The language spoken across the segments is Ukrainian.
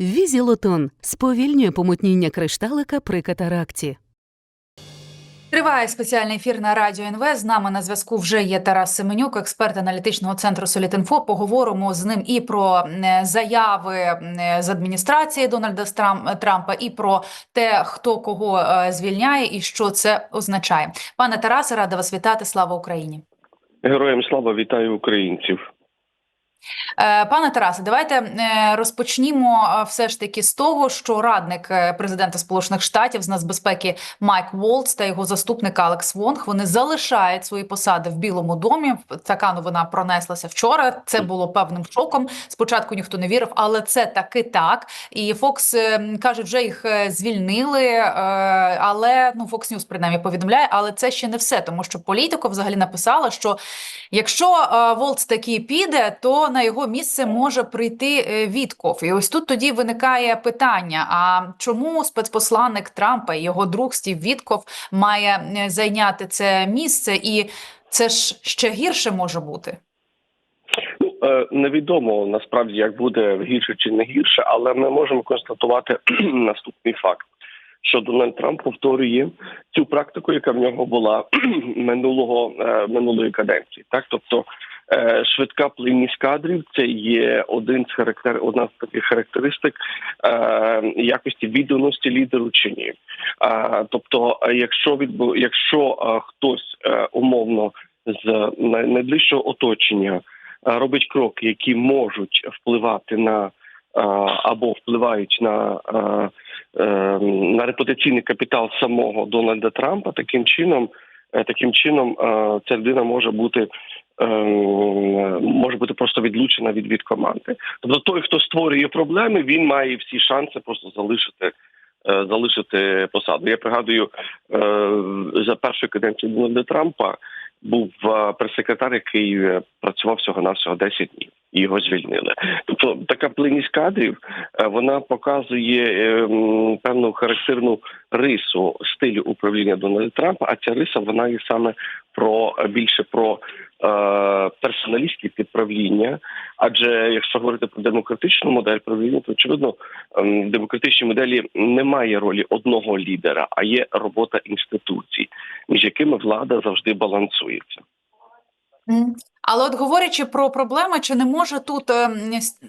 Візілотон сповільнює помутніння кришталика при катаракті. Триває спеціальний ефір на радіо НВ. З нами на зв'язку вже є Тарас Семенюк, експерт аналітичного центру Солітинфо. Поговоримо з ним і про е, заяви е, з адміністрації Дональда Страм- Трампа, і про те, хто кого е, звільняє і що це означає. Пане Тарасе, рада вас вітати. Слава Україні. Героям слава вітаю українців. Е, Пане Тарасе, давайте е, розпочнімо е, все ж таки з того, що радник президента Сполучених Штатів з нацбезпеки Майк Волц та його заступник Алекс Вонг вони залишають свої посади в Білому домі. Така новина пронеслася вчора. Це було певним шоком. Спочатку ніхто не вірив, але це таки так. І Фокс каже, вже їх звільнили. Але ну Fox News принаймні повідомляє, але це ще не все, тому що політико взагалі написала, що Якщо Волц таки піде, то на його місце може прийти е, Вітков. І ось тут тоді виникає питання: а чому спецпосланник Трампа і його друг Стів Вітков має е, зайняти це місце? І це ж ще гірше може бути. Ну е, невідомо насправді як буде гірше чи не гірше, але ми можемо констатувати наступний факт. Що Дональд Трамп повторює цю практику, яка в нього була минулого минулої каденції, так тобто швидка плинність кадрів це є один з характер, одна з таких характеристик е, якості відданості лідеру чи ні. Е, тобто, е, якщо відбу, якщо е, хтось е, умовно з найближчого оточення е, робить кроки, які можуть впливати на е, або впливають на, е, е, на репутаційний капітал самого Дональда Трампа, таким чином, е, таким чином е, ця людина може бути. Е, Може бути просто відлучена від від команди. Тобто той, хто створює проблеми, він має всі шанси просто залишити е, залишити посаду. Я пригадую е, за першої каденції Дональда Трампа був е, прес-секретар, який працював всього навсього 10 днів. І його звільнили. Тобто така плинність кадрів вона показує е, певну характерну рису стилю управління Дональда Трампа. А ця риса вона є саме про більше про е, персоналістське правління. Адже якщо говорити про демократичну модель правління, то очевидно ем, в демократичній моделі немає ролі одного лідера, а є робота інституцій, між якими влада завжди балансується. Але от говорячи про проблеми, чи не може тут ем,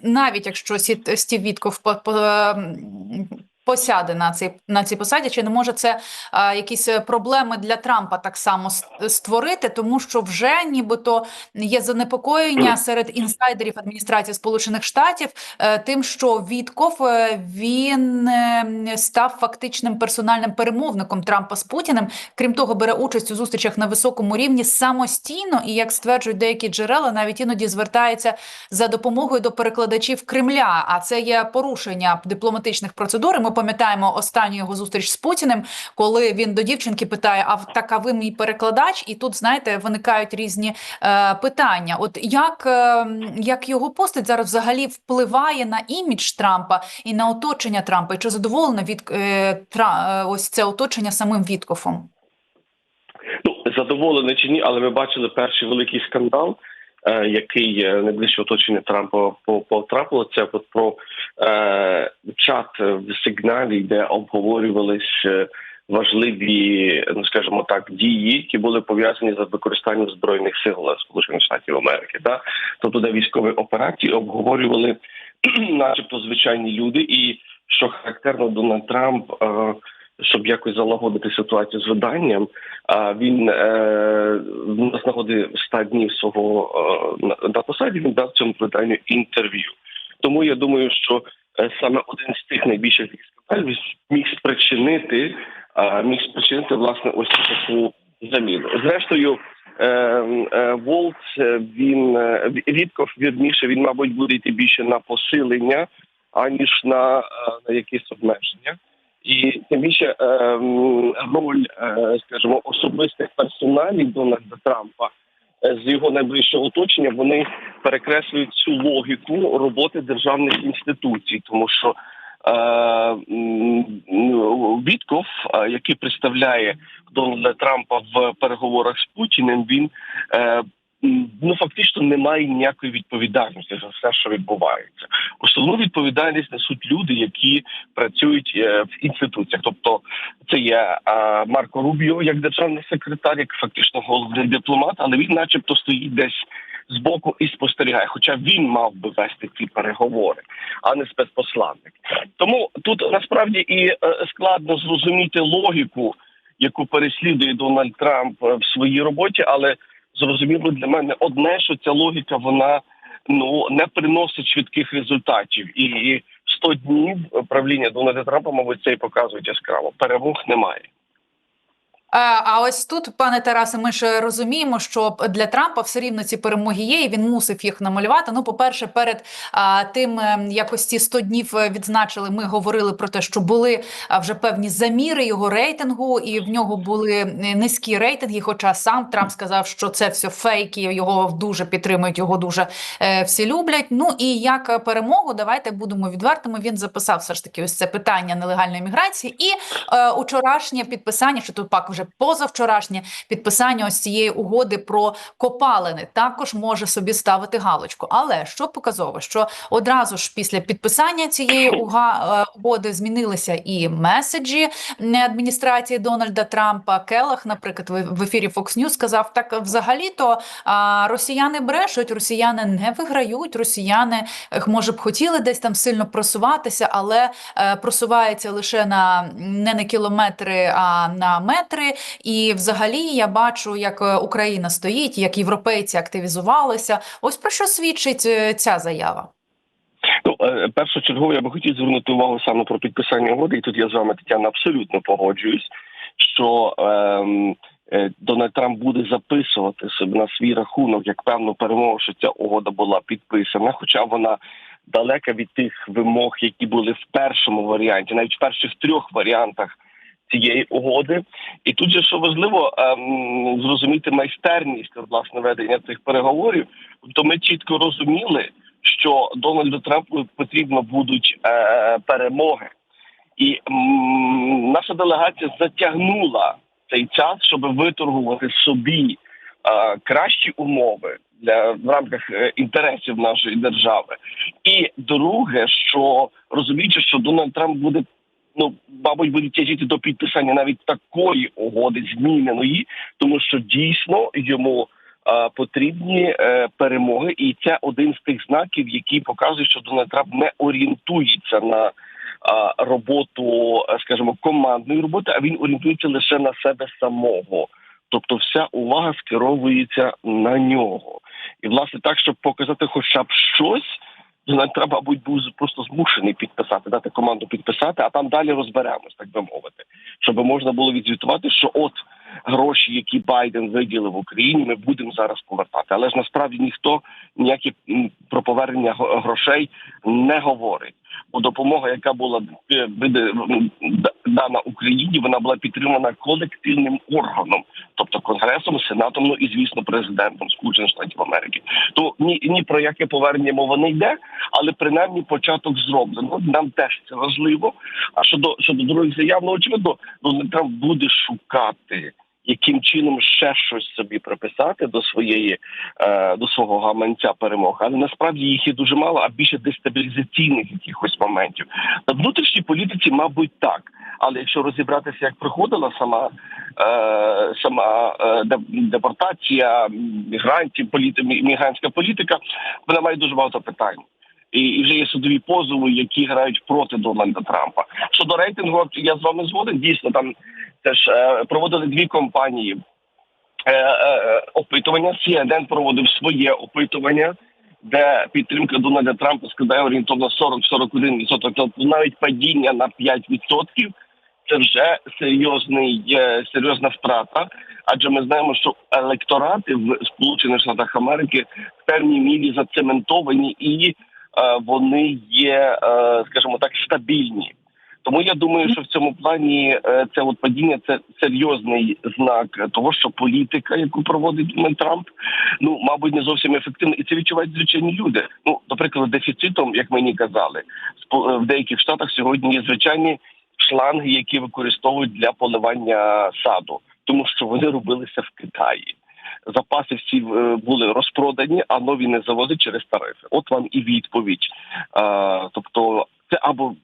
навіть якщо Стів Вітков ем, посяде на цій на цій посаді, чи не може це е, якісь е, проблеми для Трампа так само створити, тому що вже нібито є занепокоєння серед інсайдерів адміністрації Сполучених Штатів е, тим, що Вітков е, він е, став фактичним персональним перемовником Трампа з Путіним. Крім того, бере участь у зустрічах на високому рівні самостійно і, як стверджують деякі джерела, навіть іноді звертається за допомогою до перекладачів Кремля. А це є порушення дипломатичних процедур. І Ми пам'ятаємо останню його зустріч з Путіним, коли він до дівчинки питає: А так, а ви мій перекладач? І тут знаєте, виникають різні е, питання. От як, е, як його постать зараз взагалі впливає на імідж Трампа і на оточення Трампа? І чи задоволена від е, Тра, е, ось це оточення самим Віткофом? Ну задоволений чи ні, але ми бачили перший великий скандал, який е, найближче оточення Трампа по- потрапило. Це от про е, чат в сигналі, де обговорювались. е, Важливі, ну скажімо так, дії, які були пов'язані з використанням збройних сил Сполучених Штатів Америки, да? тобто де військові операції обговорювали, начебто, звичайні люди, і що характерно Дональд Трамп, е, щоб якось залагодити ситуацію з виданням, а він е, з нагоди 100 днів свого е, на, посаді він дав цьому виданню інтерв'ю. Тому я думаю, що е, саме один з тих найбільших скандалів міг спричинити, міг спричинити власне ось таку заміну. Зрештою, е, він Вітков, вірніше, він, мабуть, буде йти більше на посилення, аніж на, на якісь обмеження. І тим більше е, роль, е, скажімо, особистих персоналів Дональда Трампа е, з його найближчого оточення вони перекреслюють цю логіку роботи державних інституцій, тому що е, Вітков, який представляє Дональда Трампа в переговорах з Путіним, він ну фактично немає ніякої відповідальності за все, що відбувається. Основну відповідальність несуть люди, які працюють е, в інституціях. Тобто, це є е, Марко Рубіо, як державний секретар, як фактично головний дипломат, але він, начебто, стоїть десь збоку і спостерігає. Хоча він мав би вести ці переговори, а не спецпосланник. Тому тут насправді і е, складно зрозуміти логіку, яку переслідує Дональд Трамп в своїй роботі, але зрозуміло для мене одне, що ця логіка вона ну не приносить швидких результатів, і 100 днів правління Дональда Трампа, мабуть, це і показують яскраво. Перемог немає. Е, А ось тут, пане Тарасе, ми ж розуміємо, що для Трампа все рівно ці перемоги є, і він мусив їх намалювати. Ну, по-перше, перед а, тим, е, як ось ці 100 днів е, відзначили, ми говорили про те, що були вже певні заміри його рейтингу, і в нього були низькі рейтинги. Хоча сам Трамп сказав, що це все фейки, його дуже підтримують, його дуже е, всі люблять. Ну і як перемогу, давайте будемо відвертими. Він записав все ж таки ось це питання нелегальної міграції і е, учорашнє підписання, що тут пак вже позавчорашнє підписання ось цієї угоди про копалини також може собі ставити галочку. Але що показово, що одразу ж після підписання цієї е, угоди змінилися і меседжі адміністрації Дональда Трампа. Келах, наприклад, в- ефірі Fox News сказав, так взагалі-то росіяни брешуть, росіяни не виграють, росіяни може б хотіли десь там сильно просуватися, але е, просувається лише на не на кілометри, а на метри. І взагалі я бачу, як е, Україна стоїть, як європейці активізувалися. Ось про що свідчить е, ця заява. Ну, е, першочергово я би хотів звернути увагу саме про підписання угоди, і тут я з вами Тетяна абсолютно погоджуюсь, що ем, Дональд Трамп буде записувати себе на свій рахунок як певну перемогу, що ця угода була підписана, хоча вона далека від тих вимог, які були в першому варіанті, навіть в перших трьох варіантах цієї угоди. І тут же що важливо ем, зрозуміти майстерність власне ведення цих переговорів. Тобто ми чітко розуміли, що Дональду Трампу потрібно будуть е, перемоги, і наша делегація затягнула цей час, щоб виторгувати собі е, кращі умови для в рамках е, інтересів нашої держави. І друге, що розуміючи, що Дональд Трамп буде. Ну, мабуть, буде тяжіти до підписання навіть такої угоди зміненої, тому що дійсно йому потрібні е, перемоги, і це один з тих знаків, які показують, що Дональд Трамп не орієнтується на роботу, скажімо, командної роботи, а він орієнтується лише на себе самого. Тобто, вся увага скеровується на нього, і власне так, щоб показати, хоча б щось. Дональд треба, мабуть, був просто змушений підписати, дати команду підписати, а там далі розберемось, так би мовити, щоб можна було відзвітувати, що от гроші, які Байден виділив Україні, ми будемо зараз повертати. Але ж насправді ніхто ніякі про повернення грошей не говорить. Бо допомога, яка була е, дана Україні, вона була підтримана колективним органом, тобто конгресом, сенатом, ну і звісно, президентом Сполучених Штатів Америки. То ні, ні про яке повернення мова не йде, але принаймні початок зроблено. Нам теж це важливо. А щодо щодо других заяв, ну очевидно, Дональд Трамп буде шукати. Яким чином ще щось собі приписати до своєї е, до свого гаманця перемоги, але насправді їх є дуже мало, а більше дестабілізаційних якихось моментів на внутрішній політиці, мабуть, так. Але якщо розібратися, як проходила сама е, сама е, депортація мігрантів, політи, мігрантська політика, вона має дуже багато питань. І, і вже є судові позови, які грають проти Дональда Трампа. Щодо рейтингу, я з вами згоден. Дійсно, там теж е, проводили дві компанії е, е, опитування. CNN проводив своє опитування, де підтримка Дональда Трампа складає орієнтовно 40-41%. Тобто навіть падіння на 5% це вже серйозний серйозна втрата. Адже ми знаємо, що електорати в Сполучених Штатах Америки в певній мірі зацементовані і вони є, скажімо так, стабільні. Тому я думаю, що в цьому плані е, це от падіння це серйозний знак того, що політика, яку проводить Дональд Трамп, ну мабуть, не зовсім ефективна, і це відчувають звичайні люди. Ну, до прикладу, дефіцитом, як мені казали, е, в деяких штатах сьогодні є звичайні шланги, які використовують для поливання саду, тому що вони робилися в Китаї. запаси всі е, були розпродані, а нові не завозять через тарифи. От вам і відповідь. Тобто, це або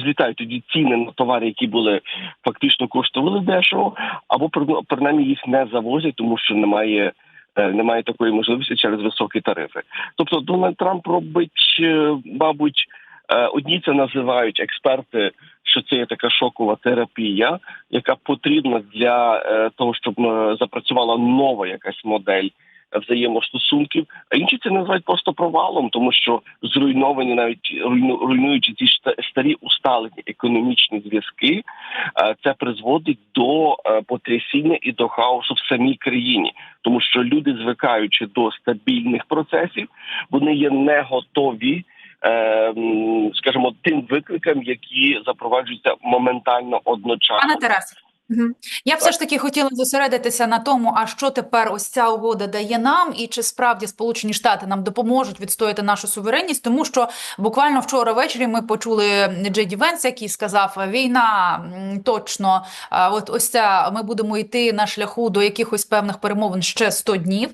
злітають тоді ціни на товари, які були фактично коштували дешево, або при- принаймні їх не завозять, тому що немає. е, Немає такої можливості через високі тарифи. Тобто Дональд Трамп робить, е, мабуть, е, одні це називають експерти, що це є така шокова терапія, яка потрібна для того, щоб запрацювала нова якась модель взаємостосунків. А інші це називають просто провалом, тому що зруйновані навіть руйну- руйнуючи ці старі усталені економічні зв'язки, е, це призводить до е, потрясіння і до хаосу в самій країні, тому що люди, звикаючи до стабільних процесів, вони є не готові. е, Скажімо, тим викликам, які запроваджуються моментально одночасно. Пане Тарасе, мгм. Я все ж таки хотіла зосередитися на тому, а що тепер ось ця угода дає нам, і чи справді Сполучені Штати нам допоможуть відстояти нашу суверенність, тому що буквально вчора ввечері ми почули Джей Венс, який сказав, війна точно, от ось ця ми будемо йти на шляху до якихось певних перемовин ще 100 днів.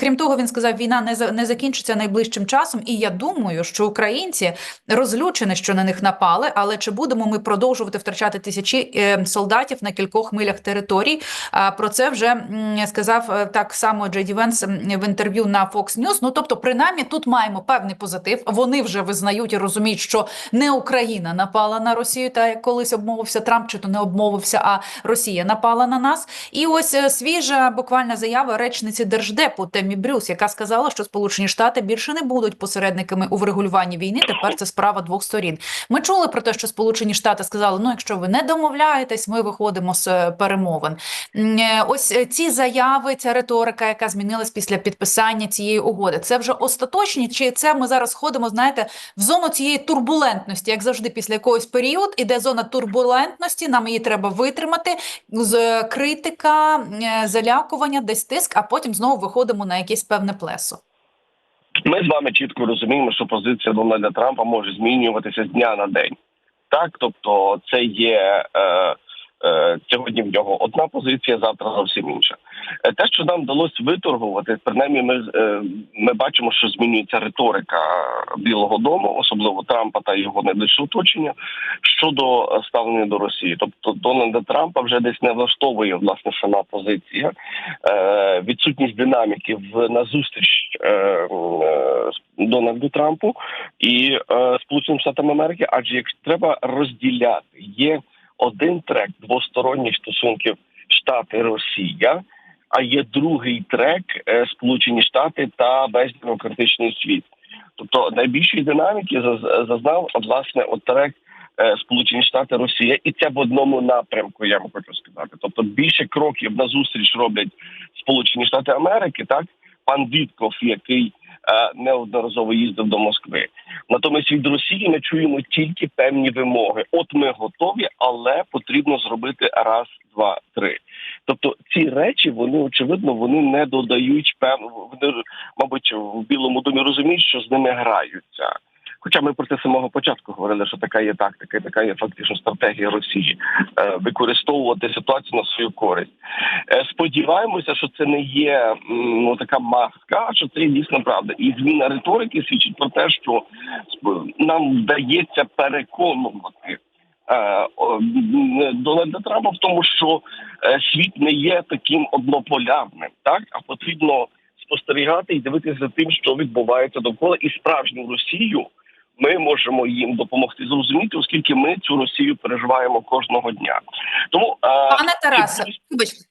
Крім того, він сказав, війна не за- не закінчиться найближчим часом, і я думаю, що українці розлючені, що на них напали. Але чи будемо ми продовжувати втрачати тисячі е, солдатів на кількох милях територій? Про це вже сказав е, так само Джей Венс в інтерв'ю на Fox News. Ну тобто, принаймні, тут маємо певний позитив. Вони вже визнають і розуміють, що не Україна напала на Росію, та як колись обмовився Трамп, чи то не обмовився, а Росія напала на нас. І ось е, свіжа буквально заява речниці держдепу Темі Брюс, яка сказала, що Сполучені Штати більше не будуть посередниками у врегулюванні війни. Тепер це справа двох сторін. Ми чули про те, що Сполучені Штати сказали: ну, якщо ви не домовляєтесь, ми виходимо з е, перемовин. Е, Ось е, ці заяви, ця риторика, яка змінилась після підписання цієї угоди, це вже остаточні, чи це ми зараз ходимо, знаєте, в зону цієї турбулентності, як завжди, після якогось період іде зона турбулентності. Нам її треба витримати. З критика, залякування, десь тиск, а потім знову виходимо на якесь певне плесо. Ми з вами чітко розуміємо, що позиція Дональда Трампа може змінюватися з дня на день. Так, тобто, це є е, сьогодні в нього одна позиція, завтра зовсім інша. Е, Те, що нам вдалося виторгувати, принаймні, ми е, ми бачимо, що змінюється риторика Білого Дому, особливо Трампа та його найближче оточення щодо е, ставлення до Росії. Тобто Дональда Трампа вже десь не влаштовує власне сама позиція, е, відсутність динаміки в назустріч е, е, Дональду Трампу і е, Сполученим Штатам Америки, адже як треба розділяти, є один трек двосторонніх стосунків Штати Росія. А є другий трек е, Сполучені Штати та весь демократичний світ. Тобто найбільшої динаміки заз- зазнав власне от трек е, Сполучені Штати Росія, і це в одному напрямку. Я вам хочу сказати. Тобто більше кроків на зустріч роблять Сполучені Штати Америки, так пан Вітков, який неодноразово їздив до Москви. Натомість від Росії ми чуємо тільки певні вимоги. От ми готові, але потрібно зробити раз, два, три. Тобто ці речі вони очевидно вони не додають певно. Вони мабуть в Білому домі розуміють, що з ними граються. Хоча ми про це самого початку говорили, що така є тактика, така є фактично стратегія Росії е, використовувати ситуацію на свою користь. Е, сподіваємося, що це не є ну така маска, що це дійсно правда. І зміна риторики свідчить про те, що нам вдається переконувати. е, Дональда Трампа в тому, що світ не є таким однополярним, так а потрібно спостерігати і дивитися за тим, що відбувається довкола, і справжню Росію ми можемо їм допомогти зрозуміти, оскільки ми цю Росію переживаємо кожного дня. Тому е, Пане Тарасе, вибачте,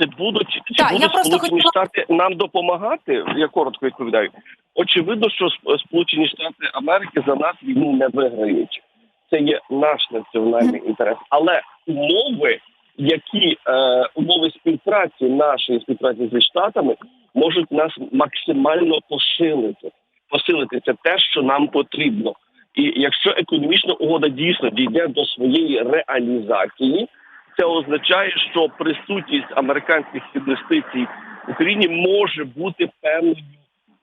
це будуть чи Так, я будуть просто Сполучені хотіла- Штати нам допомагати. Я коротко відповідаю. Очевидно, що Сп- Сполучені Штати Америки за нас війну не виграють. Це є наш національний інтерес, але умови, які е, умови співпраці нашої співпраці зі штатами, можуть нас максимально посилити. Посилити це те, що нам потрібно. І якщо економічна угода дійсно дійде до своєї реалізації, це означає, що присутність американських інвестицій в Україні може бути певною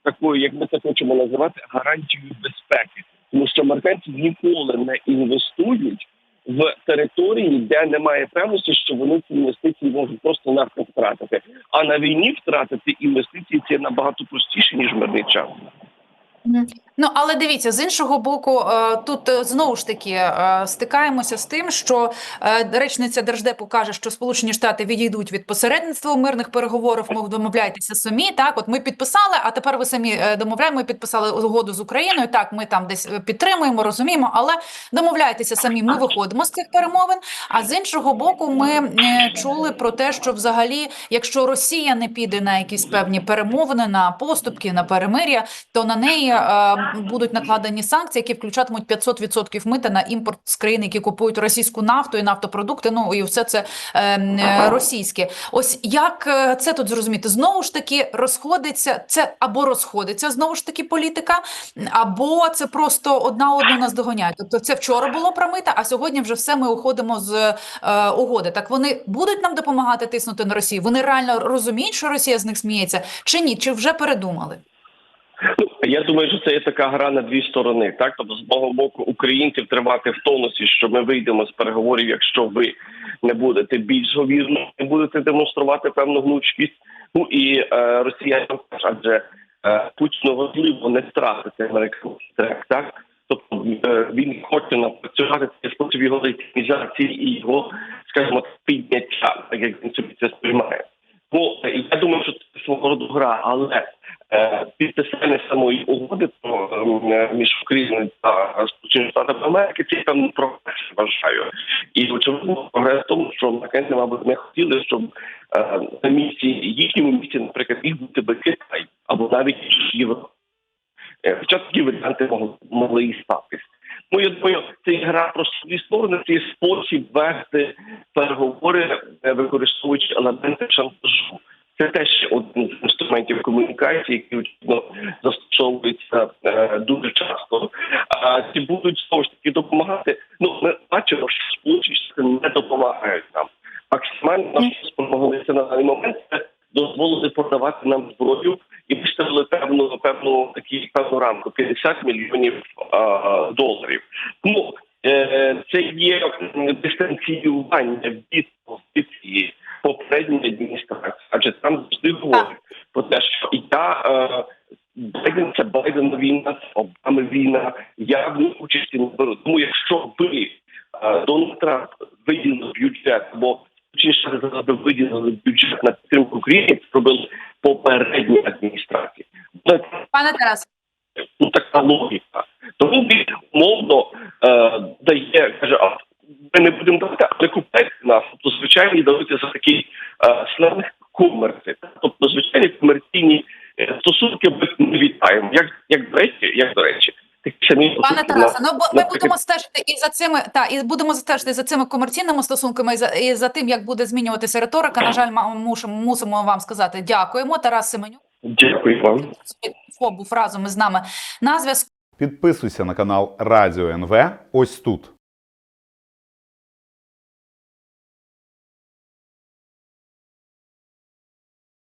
такою, як ми це хочемо називати, гарантією безпеки, тому що американці ніколи не інвестують в території, де немає певності, що вони ці інвестиції можуть просто навіть втратити. А на війні втратити інвестиції це набагато простіше ніж мирний час. 嗯。Ну, але дивіться, з іншого боку, е, тут е, знову ж таки е, стикаємося з тим, що речниця Держдепу каже, що Сполучені Штати відійдуть від посередництва у мирних переговорах, мов домовляйтеся самі. Так, от ми підписали, а тепер ви самі домовляємо. Ми підписали угоду з Україною. Так, ми там десь підтримуємо, розуміємо, але домовляйтеся самі. Ми виходимо з цих перемовин. А з іншого боку, ми чули про те, що взагалі, якщо Росія не піде на якісь певні перемовини, на поступки, на перемир'я, то на неї будуть накладені санкції, які включатимуть 500% мита на імпорт з країн, які купують російську нафту і нафтопродукти. Ну і все це е, е, російське. Ось як е, це тут зрозуміти? Знову ж таки розходиться це або розходиться знову ж таки політика, або це просто одна одну нас доганяє. Тобто це вчора було про мита, а сьогодні вже все ми уходимо з е, угоди. Так вони будуть нам допомагати тиснути на Росію? Вони реально розуміють, що Росія з них сміється, чи ні? Чи вже передумали? Я думаю, що це є така гра на дві сторони. Так, тобто з мого боку, українців тримати в тонусі, що ми вийдемо з переговорів, якщо ви не будете більш говірно, не будете демонструвати певну гнучкість. Ну і е, росіянам адже е, Путіну важливо не втратити американський трек, так. Тобто е, він хоче напрацювати цей спосіб його легітимізації і його, скажімо, підняття, так як він собі це сприймає. Бо е, я думаю, що це свого роду гра, але підписання самої угоди про е, між Україною та Сполученими Штатами Америки це певний прогрес, вважаю. І очевидно прогрес в тому, що американці, мабуть, не хотіли, щоб е, на місці їхньому місці, наприклад, міг бути би Китай або навіть Європа. Е, Хоча такі варіанти могли, і статись. Ну, я думаю, це гра про свої сторони, це спосіб вести переговори, е, використовуючи елементи шантажу. Це теж один з інструментів комунікації, які очевидно застосовуються е, дуже часто. А ці будуть знову ж таки допомагати. Ну, ми бачимо, що сполучені не допомагають нам. Максимально що спромоглися на даний момент це дозволили продавати нам зброю і виставили певну певну такі певну рамку 50 мільйонів а, доларів. Ну е, це є дистанціювання від позиції попередньої адміністрації, там завжди говорять про те, що я. Е, Байден це Байден війна, це Обами війна. Я в ній участі не беру. Тому якщо ви е, Дональд Трамп виділив бюджет, або Сполучені Штати зараз виділили бюджет на підтримку України, це робили попередні адміністрації. Пане Тарас, ну така логіка. Тому він умовно е, дає, каже, а ми не будемо давати, але купляйте нас. Тобто, звичайно, даються за такий е, сленг комерці. Тобто, звичайні комерційні е, стосунки ми не вітаємо. Як, як до речі, як до речі, такі самі пане Тараса, Тарасе, ну бо ми будемо стежити і за цими та і будемо стежити за цими комерційними стосунками, і за і за тим, як буде змінюватися риторика. На жаль, ма- мусимо мусимо вам сказати дякуємо. Тарас Семенюк Дякую вам. Фо був разом із нами на зв'язку. Підписуйся на канал Радіо НВ ось тут.